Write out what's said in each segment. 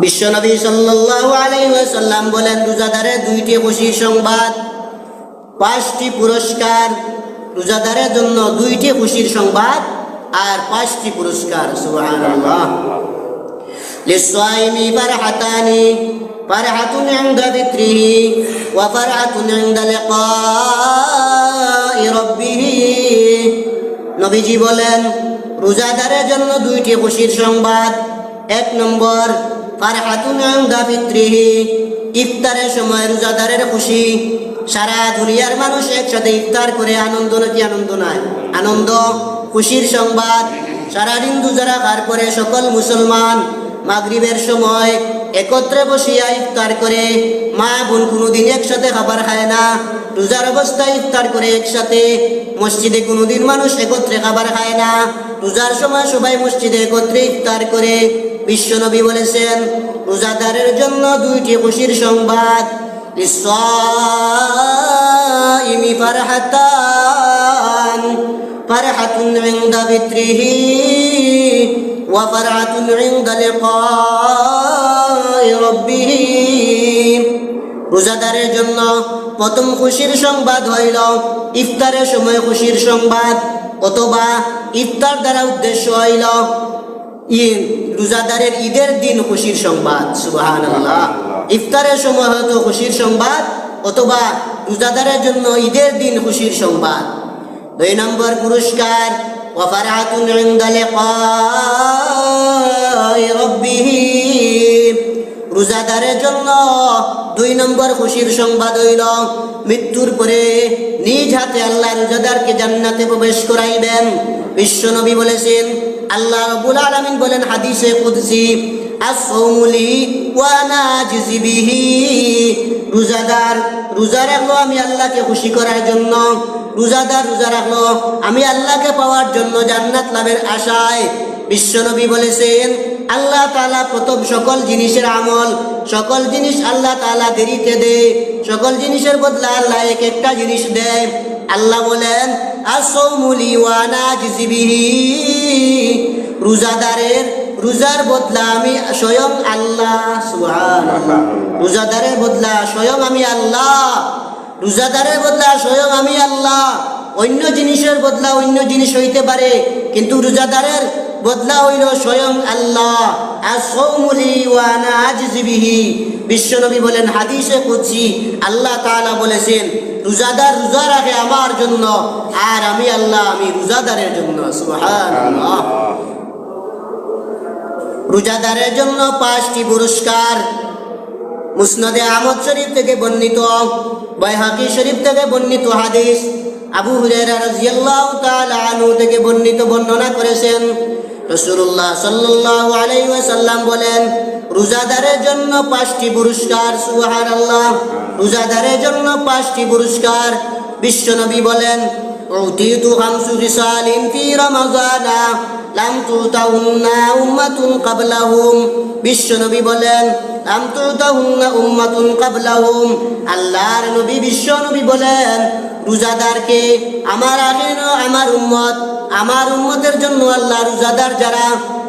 বিশ্বনবী সাল্লাল্লাহু আলাইহি বলেন রোজাদারের দুইটি খুশির সংবাদ, পাঁচটি পুরস্কার। রোজাদারের জন্য দুইটি খুশির সংবাদ আর পাঁচটি পুরস্কার। নবীজি বলেন, রোজাদারের জন্য দুইটি খুশির সংবাদ। এক নম্বর ফারহাতুন ইনদা ফিত্রিহি। ইফতারের সময় রোজাদারের খুশি। সারা দুনিয়ার মানুষ একসাথে ইফতার করে আনন্দ নাকি আনন্দ নয় আনন্দ, খুশির সংবাদ। সারা দিন রোজা রাখার পরে সকল মুসলমান মাগরিবের সময় একত্রে বসিয়া ইফতার করে। মা বোন কোনোদিন একসাথে খাবার খায় না। রোজার অবস্থায় ইফতার করে একসাথে। মসজিদে কোনোদিন মানুষ একত্রে খাবার খায় না। রোজার সময় সবাই মসজিদে একত্রে ইফতার করে। বিশ্বনবী বলেছেন, রোজাদারের জন্য দুইটি খুশির সংবাদ। ইমি ফারহাতান, ফারহাতুন ইনদা বিত্রিহি, ওয়া ফারহাতুন ইনদা লিকাই রাব্বিহি। রোজাদারের জন্য প্রথম খুশির সংবাদ হইল ইফতারের সময় খুশির সংবাদ, অথবা ইফতার দ্বারা উদ্দেশ্য হইল ঈদ রোজাদারের ঈদের দিন খুশির সংবাদ সুবাহান ইফতারের সময় হয়তো খুশির সংবাদ অথবা রোজাদারের জন্য ঈদের দিন খুশির সংবাদ দুই নম্বর পুরস্কার وفرحة عند لقاء ربه রোজাদারের জন্য দুই নম্বর খুশির সংবাদ হইল মৃত্যুর পরে নিজ হাতে আল্লাহ রোজাদারকে জান্নাতে প্রবেশ করাইবেন বিশ্বনবী বলেছেন আল্লাহ রবুল আলমিন বলেন হাদিসে কুদসি আসৌমুলি ওয়ানা জিজিবিহি রোজাদার, রোজা রাখল আমি আল্লাহকে খুশি করার জন্য। রোজাদার, রোজা রাখল আমি আল্লাহকে পাওয়ার জন্য জান্নাত লাভের আশায়। বিশ্বনবী বলেছেন, আল্লাহ তালা প্রথম সকল জিনিসের আমল, সকল জিনিস আল্লাহ তালা দেরিতে দেয়, সকল জিনিসের বদলা আল্লাহ এক একটা জিনিস দেয়। আল্লাহ বলেন আসৌমুলি ওয়ানা জিজিবিহি। রোজাদারের, রোজার বদলা আমি স্বয়ং আল্লাহ রোজাদারের বদলা স্বয়ং আমি আল্লাহ, রোজাদারের বদলা স্বয়ং আমি আল্লাহ। অন্য জিনিসের বদলা অন্য জিনিস হইতে পারে, কিন্তু রোজাদারের বদলা হইল স্বয়ং আল্লাহ। বিশ্বনবী বলেন, হাদিসে কুদসি, আল্লাহ তালা বলেছেন, রোজাদার রোজা রাখে আমার জন্য, আর আমি আল্লাহ, আমি রোজাদারের জন্য রোজাদারের জন্য পাঁচটি পুরস্কার, মুসনদে আহমদ শরীফ থেকে বর্ণিত বাইহাকি শরীফ থেকে বর্ণিত হাদিস, আবু হুরায়রা রাদিয়াল্লাহু তাআলা আনহু থেকে বর্ণিত, বর্ণনা করেছেন রাসূলুল্লাহ সাল্লাল্লাহু আলাইহি ওয়াসাল্লাম বলেন রোজাদারের জন্য পাঁচটি পুরস্কার সুবহানাল্লাহ রোজাদারের জন্য পাঁচটি পুরস্কার বিশ্বনবী বলেন أعطيت خمس رسال في رمضان লাম তুতাহুন্না উম্মাতুন কাবলাহুম বিশ্বনবী বলেন লাম তুতাহুন্না উম্মাতুন কাবলাহুম আল্লাহর নবী বিশ্বনবী বলেন রোজাদারকে, আমার আখের, আমার উম্মত, আমার উম্মতের জন্য আল্লাহ রোজাদার যারা,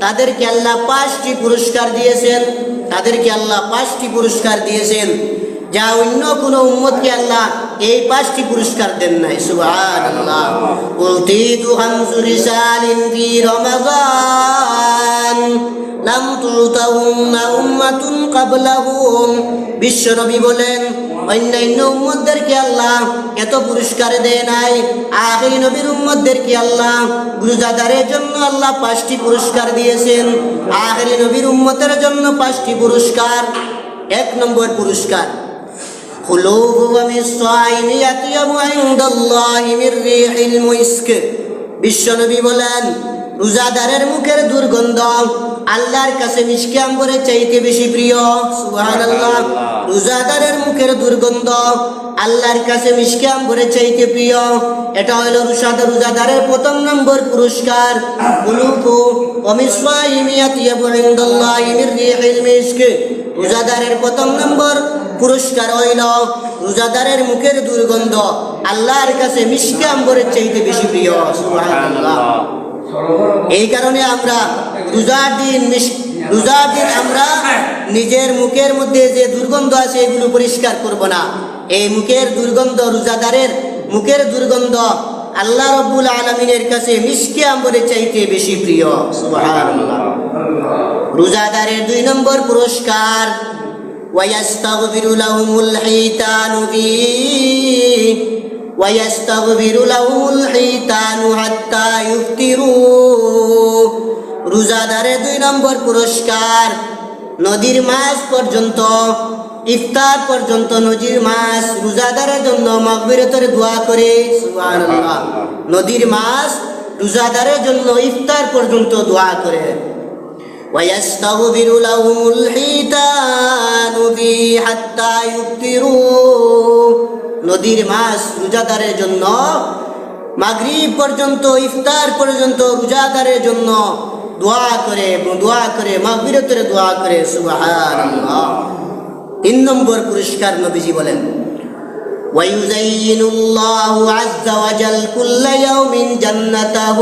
তাদেরকে আল্লাহ পাঁচটি পুরস্কার দিয়েছেন, তাদেরকে আল্লাহ পাঁচটি পুরস্কার দিয়েছেন। যা অন্য কোন উম্মতকে আল্লাহ এই পাঁচটি পুরস্কার দেন নাই, সুবহানাল্লাহ। উতিতু খামসু রিসালিন ফি রমাদান, লাম তুতাহুন্না উম্মাতুন কাবলাহুম বিশ্বনবী বলেন, অন্যান্য উম্মতদেরকে আল্লাহ এত পুরস্কার দেয় নাই, আখিরি নবীর উম্মতদেরকে আল্লাহ রোজাদারের জন্য আল্লাহ পাঁচটি পুরস্কার দিয়েছেন। আখিরি নবীর উম্মতের জন্য পাঁচটি পুরস্কার, এক নম্বর পুরস্কার। قلوب فم الصائم يطيب عند الله من ريح المسك বিশ্বনবী বলেন রোজাদারের মুখের দুর্গন্ধ। আল্লাহর কাছে মিশকে আম্বরে চাইতে বেশি প্রিয়। সুবহানাল্লাহ। রোজাদারের মুখের দুর্গন্ধ। আল্লাহর কাছে মিশকে আম্বরে চাইতে প্রিয়। এটা হলো রোজাদার রোজাদারের প্রথম নম্বর পুরস্কার। কুলুকু অমিসমাইমিয়াতিয়াবু ইনদাল্লাহি মির রিহিল মিস্ক। রোজাদারের প্রথম নম্বর পুরস্কার হইল রোজাদারের মুখের দুর্গন্ধ। আল্লাহর কাছে মিশকে আম্বরের চাইতে বেশি প্রিয়। সুবহানাল্লাহ। এই কারণে আমরা রোজার দিন মিশ- রোজার দিন আমরা নিজের মুখের মধ্যে যে দুর্গন্ধ আছে এগুলো পরিষ্কার করব না এই মুখের দুর্গন্ধ রোজাদারের মুখের দুর্গন্ধ আল্লাহ রব্বুল আলমিনের কাছে মিষ্টি আম্বরের চাইতে বেশি প্রিয় সুবহানাল্লাহ রোজাদারের দুই নম্বর পুরস্কার ويستغفر لهم الحيتان فيه ويستغفر لهم الحيتان حتى يفطروا রোজাদারের দুই নম্বর পুরস্কার নদীর মাছ পর্যন্ত ইফতার পর্যন্ত নদীর মাছ রোজাদারের জন্য মকবিরতের দোয়া করে সুবহানাল্লাহ নদীর মাছ রোজাদারের জন্য ইফতার পর্যন্ত দোয়া করে ويستغفر لهم الحيتان في حتى يفطروا নদীর মাছ রোজাদারের জন্য মাগরিব পর্যন্ত ইফতার পর্যন্ত রোজাদারের জন্য দোয়া করে দোয়া করে মাগবিরতের দোয়া করে সুবহানাল্লাহ তিন নম্বর পুরস্কার নবীজি বলেন ويزين الله عز وجل كل يوم جنته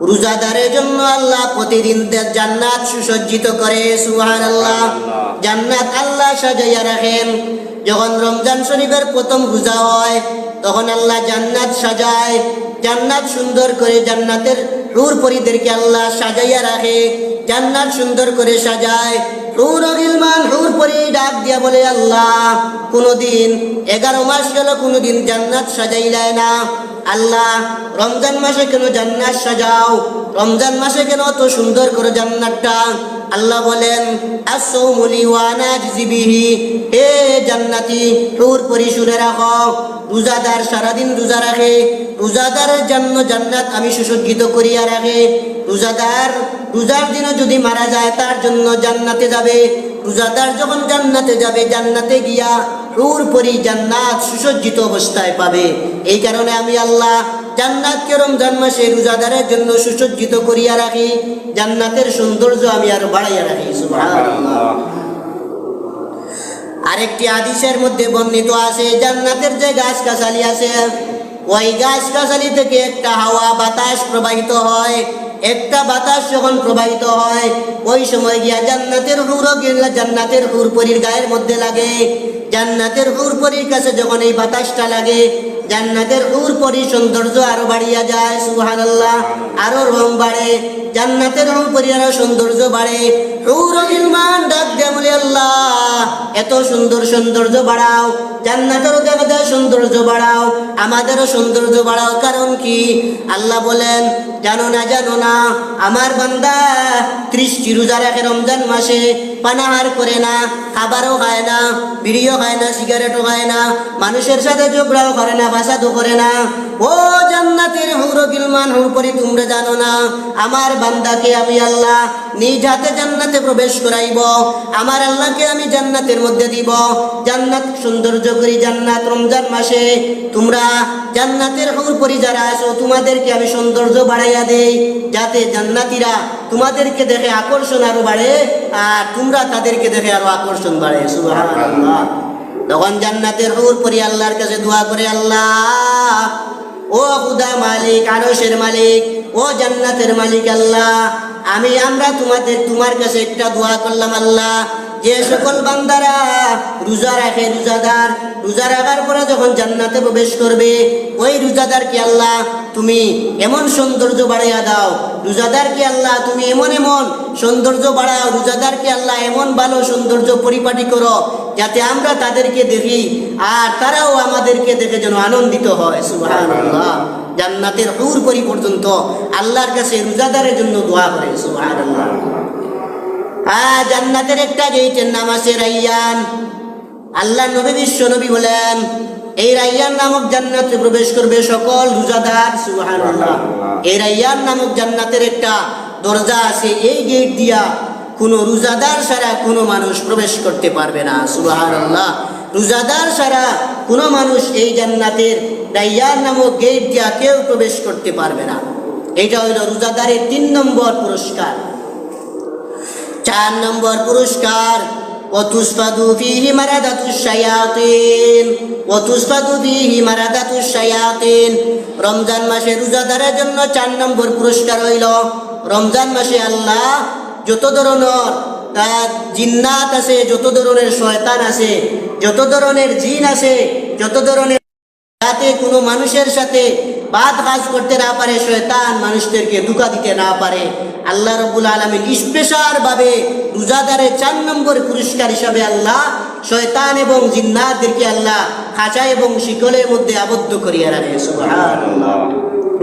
রোজাদারের জন্য আল্লাহ প্রতিদিন দে- জান্নাত সুসজ্জিত করে সুহান আল্লাহ জান্নাত আল্লাহ সাজাইয়া রাখেন যখন রমজান শরীফের প্রথম রোজা হয়, তখন আল্লাহ জান্নাত সাজায়। জান্নাত সুন্দর করে জান্নাতের রুর পরিদেরকে আল্লাহ সাজাইয়া রাখে। জান্নাত সুন্দর করে সাজায়। হুর গিলমান রুর পরি ডাক দিয়া বলে, আল্লাহ, কোনোদিন এগারো মাস গেল, কোনোদিন জান্নাত সাজাইলায় না। আল্লাহ, রমজান মাসে কেন জান্নাত সাজাও? রমজান মাসে কেন অত সুন্দর করে জান্নাতটা আল্লাহ বলেন জিবিহি রোজাদার রোজা জন্য জান্নাত আমি সুসজ্জিত করিয়া যদি যায় জন্য জান্নাতে যাবে। যখন জান্নাতে যাবে, জান্নাতে গিয়া রুর পরি জান্নাত সুসজ্জিত অবস্থায় পাবে। এই কারণে আমি আল্লাহ জান্নাতকে রমজান মাসে রোজাদারের জন্য সুসজ্জিত করিয়া রাখি। জান্নাতের সৌন্দর্য আমি আর বাড়াইয়া রাখি আরেকটি আদিশের মধ্যে বর্ণিত আছে, জান্নাতের যে গাছ গাছালি আছে। ওই গাছ গাছালি থেকে একটা হাওয়া বাতাস প্রবাহিত হয়, একটা বাতাস যখন প্রবাহিত হয়, ওই সময় গিয়া জান্নাতের হুরও গিলা জান্নাতের হুর পরির গায়ের মধ্যে লাগে। জান্নাতের হুর পরির কাছে যখন এই বাতাসটা লাগে, জান্নাতের হুর পরি সৌন্দর্য আরও বাড়িয়া যায়, সুবহানাল্লাহ, আরও রং বাড়ে। জান্নাতের রং পরি আরও সৌন্দর্য বাড়ে। হুর ডাক দেয়া আল্লাহ, এত সুন্দর সৌন্দর্য বাড়াও। জান্নাতেরও দেবতা সৌন্দর্য বাড়াও, আমাদেরও সৌন্দর্য বাড়াও। কারণ কি? আল্লাহ বলেন, জানো না জানো না, আমার বান্দা ত্রিশটি রোজা রাখে রমজান মাসে, পানাহার করে না, খাবারও খায় না, বিড়িও খায় না, সিগারেটও খায় না, মানুষের সাথে ঝগড়াও করে না বাসাদও করে না। ও জান্নাতের হুর গিলমান হুর পরি, তোমরা জানো না, আমার বান্দাকে আমি আল্লাহ নিজ হাতে জান্নাতে প্রবেশ করাইব। আমার আল্লাহকে আমি জান্নাতের মধ্যে দিব। জান্নাত সৌন্দর্য করি, জান্নাত রমজান মাসে। তোমরা জান্নাতের হুর পরি যারা আছো, তোমাদেরকে আমি সৌন্দর্য বাড়াইয়া দেই, যাতে জান্নাতিরা তোমাদেরকে দেখে আকর্ষণ আরও বাড়ে, আর তোমরা তাদেরকে দেখে আরও আকর্ষণ বাড়ে। তখন জান্নাতের হুর পরি আল্লাহর কাছে দোয়া করে আল্লাহ, ও খুদা মালিক, আরশের মালিক, ও জান্নাতের মালিক আল্লাহ আমি, আমরা তোমাদের, তোমার কাছে একটা দোয়া করলাম আল্লাহ। যে সকল বান্দারা রোজা রাখে, রোজাদার রোজা রাখার পরে যখন জান্নাতে প্রবেশ করবে, ওই রোজাদারকে আল্লাহ তুমি এমন সৌন্দর্য বাড়াইয়া দাও। রোজাদারকে আল্লাহ তুমি এমন এমন সৌন্দর্য বাড়াও। রোজাদারকে আল্লাহ এমন ভালো সৌন্দর্য পরিপাটি করো, যাতে আমরা তাদেরকে দেখি আর তারাও আমাদেরকে দেখে যেন আনন্দিত হয়, সুবহানাল্লাহ। জান্নাতের হুর পরি পর্যন্ত আল্লাহর কাছে রোজাদারের জন্য দোয়া করে সুবহানাল্লাহ। হ্যাঁ জান্নাতের একটা গেটের নাম আছে রাইয়ান। আল্লাহ নবী বিশ্ব নবী বলেন এই রাইয়ান নামক জান্নাতে প্রবেশ করবে সকল রোজাদার, সুবহানাল্লাহ। এই রাইয়ান নামক জান্নাতের একটা দরজা আছে, এই গেট দিয়া কোনো রোজাদার ছাড়া কোনো মানুষ প্রবেশ করতে পারবে না, সুবহানাল্লাহ। রোজাদার ছাড়া কোনো মানুষ এই জান্নাতের রাইয়ান নামক গেট দিয়া কেউ প্রবেশ করতে পারবে না এটা হইল রোজাদারের তিন নম্বর পুরস্কার চার নম্বর পুরস্কার وتسفد فيه مردة الشياطين وتسفد فيه مردة الشياطين রমজান মাসে রোজাদারের জন্য চার নম্বর পুরস্কার হইল রমজান মাসে আল্লাহ যত ধরনের জিন্নাত আছে, যত ধরনের শয়তান আছে, যত ধরনের জিন আছে, যত ধরনের যাতে কোনো মানুষের সাথে বাদ কাজ করতে না পারে, শয়তান মানুষদেরকে ধোকা দিতে না পারে আল্লাহ রব্বুল আলমিন স্পেশাল ভাবে রোজাদারের চার নম্বর পুরস্কার হিসাবে আল্লাহ শয়তান এবং জিন্নাতদেরকে আল্লাহ খাঁচা এবং শিকলের মধ্যে আবদ্ধ করিয়া রাখে।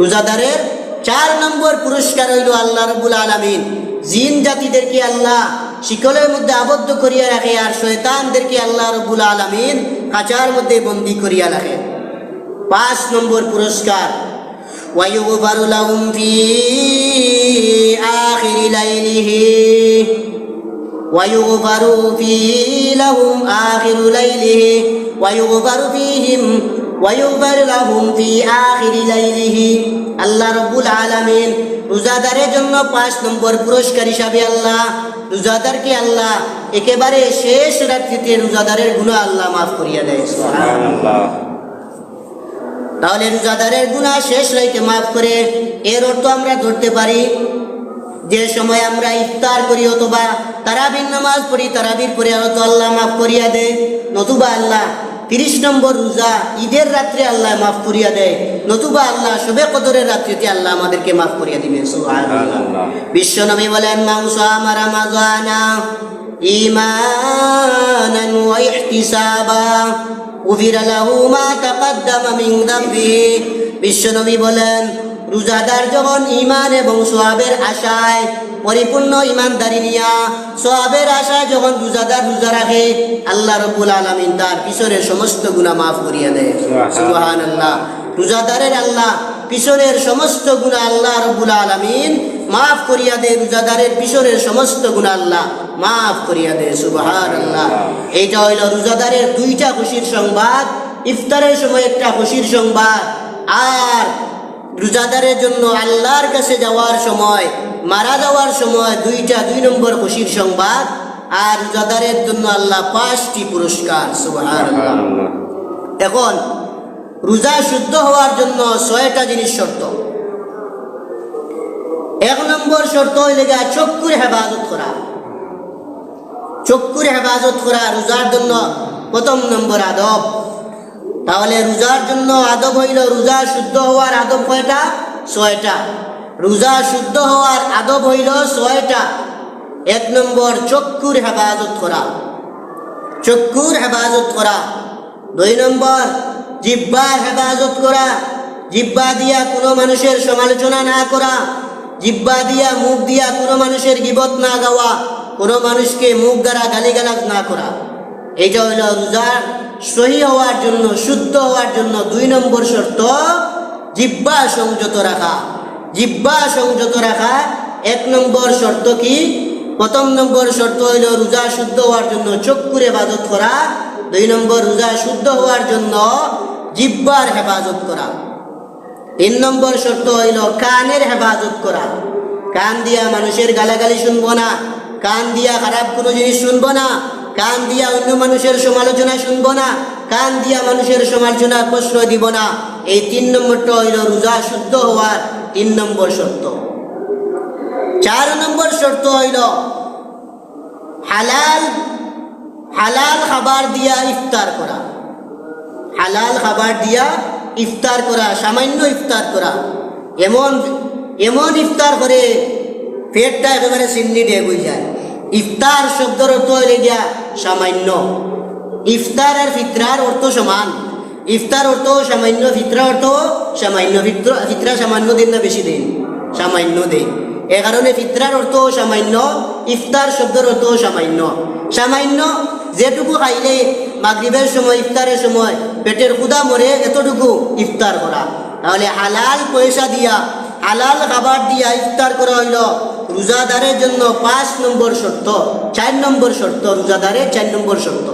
রোজাদারের চার নম্বর পুরস্কার হইল আল্লাহ রব্বুল আলমিন জিন জাতিদেরকে আল্লাহ শিকলের মধ্যে আবদ্ধ করিয়া রাখে আর শয়তানদেরকে আল্লাহ রব্বুল আলমিন খাঁচার মধ্যে বন্দি করিয়া রাখে পাঁচ নম্বর পুরস্কার ويغفر لهم في آخر ليله ويغفر في لهم آخر ليله ويغفر فيهم জন্য পাঁচ নম্বর পুরস্কার হিসাবে আল্লাহ আল্লাহ একেবারে শেষ রাত্রিতে মাফ করিয়া দেয়। তাহলে রোজাদারের গুণা শেষ রাইতে মাফ করে এর অর্থ আমরা ধরতে পারি যে সময় আমরা ইফতার করি অথবা তারাবিন নামাজ পড়ি তারাবির পরে অত আল্লাহ মাফ করিয়া দেয় নতুবা আল্লাহ তিরিশ নম্বর রোজা, ঈদের রাত্রে আল্লাহ মাফ করিয়া দেয়। নতুবা আল্লাহ শবে কদরের রাত্রিতে আল্লাহ আমাদেরকে মাফ করিয়া দিবে। বিশ্ব নবী বলেন মাংস আমার মাজানা ইমানান ওয়া ইহতিসাবা মা তাকাদ্দামা মিন যামবিহি বিশ্বনবী বলেন, রোজাদার যখন ইমান এবং সোয়াবের আশায় পরিপূর্ণ ইমানদারি নিয়া সোয়াবের আশায় যখন রোজাদার রোজা রাখে আল্লাহ রবুল আলামিন তার পিছনের সমস্ত গুনাহ মাফ করিয়া দেয়। সুবহানাল্লাহ। রোজাদারের আল্লাহ পিছনের সমস্ত গুণা আল্লাহ রবুল আলামিন মাফ করিয়া দে রোজাদারের পিছনের সমস্ত গুণা আল্লাহ মাফ করিয়া দে সুবহান আল্লাহ এইটা হইল রোজাদারের দুইটা খুশির সংবাদ। ইফতারের সময় একটা খুশির সংবাদ। আর রোজাদারের জন্য আল্লাহর কাছে যাওয়ার সময় মারা যাওয়ার সময় দুইটা দুই নম্বর খুশির সংবাদ আর রোজাদারের জন্য আল্লাহ পাঁচটি পুরস্কার এখন রোজা শুদ্ধ হওয়ার জন্য ছয়টা জিনিস শর্ত। এক নম্বর শর্ত হইলে গিয়া চক্ষুর হেফাজত করা। চক্ষুর হেফাজত করা রোজার জন্য প্রথম নম্বর আদব। তাহলে রোজার জন্য আদব হইল রোজা শুদ্ধ হওয়ার আদব কয়টা? ছয়টা। রোজা শুদ্ধ হওয়ার আদব হইল ছয়টা। এক নম্বর, চক্ষুর হেফাজত করা। চক্ষুর হেফাজত করা। দুই নম্বর জিব্বার হেফাজত করা। জিব্বা দিয়া কোনো মানুষের সমালোচনা না করা। জিব্বা দিয়া, মুখ দিয়া কোনো মানুষের গিবত না গাওয়া। কোনো মানুষকে মুখ দ্বারা গালিগালাজ না করা। এইটা হইল রোজার সহি হওয়ার জন্য, শুদ্ধ হওয়ার জন্য দুই নম্বর শর্ত জিব্বা সংযত রাখা। জিব্বা সংযত রাখা এক নম্বর শর্ত কি? প্রথম নম্বর শর্ত হইল রোজা শুদ্ধ হওয়ার জন্য চক্ষুর হেফাজত করা। দুই নম্বর, রোজা শুদ্ধ হওয়ার জন্য জিব্বার হেফাজত করা। তিন নম্বর শর্ত হইল কানের হেফাজত করা। কান দিয়া মানুষের গালাগালি শুনব না। কান দিয়া খারাপ কোনো জিনিস শুনব না। কান দিয়া অন্য মানুষের সমালোচনা শুনব না। কান দিয়া মানুষের সমালোচনা প্রশ্ন দিব না। এই তিন নম্বরটা হইল রোজা শুদ্ধ হওয়ার তিন নম্বর শর্ত। চার নম্বর শর্ত হইল, হালাল হালাল খাবার দিয়া ইফতার করা। হালাল খাবার দিয়া ইফতার করা, সামান্য ইফতার করা। এমন এমন ইফতার করে পেটটা একেবারে সিন্নি দিয়ে বই যায়। ইফতার শব্দের অর্থ হইলে গিয়া সামান্য। ইফতার আর ফিতরার অর্থ সমান। ইফতার অর্থ সামান্য ফিতরা অর্থ সামান্য ফিত্র সামান্য দিন না বেশি দিন, সামান্য দিন। এ কারণে ফিতরার অর্থ সামান্য, ইফতার শব্দের অর্থ সামান্য। সামান্য, যেটুকু খাইলে মাগরিবের সময়, ইফতারের সময় পেটের ক্ষুদা মরে, এতটুকু ইফতার করা। তাহলে হালাল পয়সা দিয়া, হালাল খাবার দিয়া ইফতার করা হইল রোজাদারের জন্য পাঁচ নম্বর শর্ত, চার নম্বর শর্ত, রোজাদারের চার নম্বর শর্ত।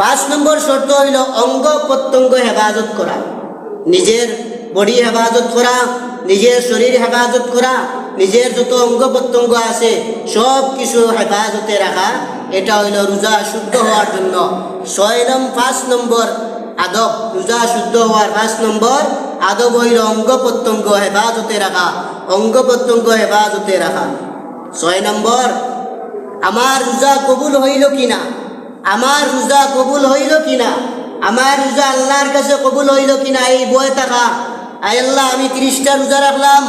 পাঁচ নম্বর শর্ত হইল অঙ্গ প্রত্যঙ্গ হেফাজত করা। নিজের বডি হেফাজত করা, নিজের শরীর হেফাজত করা, নিজের যত অঙ্গ প্রত্যঙ্গ আছে, সব কিছু হেফাজতে রাখা, এটা হইল রোজা শুদ্ধ হওয়ার জন্য। ছয় নম পাঁচ নম্বর আদব, রোজা শুদ্ধ হওয়ার পাঁচ নম্বর আদব হইল অঙ্গ প্রত্যঙ্গ হেফাজতে রাখা, অঙ্গ প্রত্যঙ্গ হেফাজতে রাখা। ছয় নম্বর, আমার রোজা কবুল হইল কিনা? আমার রোজা কবুল হইল কিনা? আমার রোজা আল্লাহর কাছে কবুল হইল কিনা? এই বয়ে থাকা। আয় আল্লাহ, আমি তিরিশটা রোজা রাখলাম।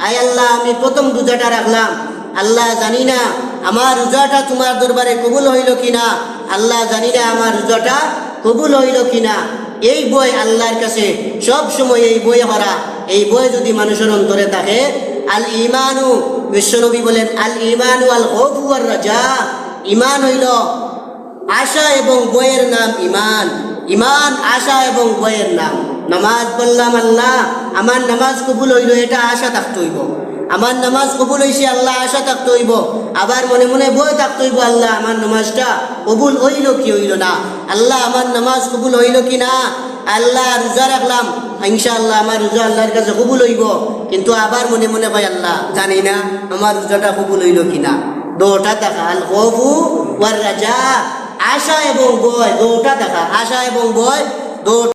আয় আল্লাহ, আমি প্রথম রোজাটা রাখলাম। আল্লাহ জানি না আমার রোজাটা তোমার দরবারে কবুল হইল কিনা। আল্লাহ জানি না আমার রোজাটা কবুল হইল কিনা। এই বই আল্লাহর কাছে সব সময় এই বই হরা এই বই যদি মানুষের অন্তরে থাকে, আল ইমানু বিশ্বনবী বলেন, আল ইমানু আল হফু আর রাজা। ইমান হইল আশা এবং বইয়ের নাম ইমান ইমান আশা এবং বইয়ের নাম। নামাজ পড়লাম আল্লাহ, আমার নামাজ কবুল হইল, এটা আশা থাকতে হইব। আমার নামাজ কবুল হয়েছে আল্লাহ আশা থাকতে হইব। আবার মনে মনে বই থাকতে হইব, আল্লাহ, আমার নামাজটা কবুল হইল কি হইল না? আল্লাহ, আমার নামাজ কবুল হইল কি না? আল্লাহ, রোজা রাখলাম। ইনশাআল্লাহ, আমার রোজা আল্লাহর কাছে কবুল হইব। কিন্তু আবার মনে মনে হয় আল্লাহ, জানি না, আমার রোজাটা কবুল হইল কিনা দোটা দেখা আল খবু ওয়ার রাজা আশা এবং বয় দৌটা দেখা আশা এবং বয় দো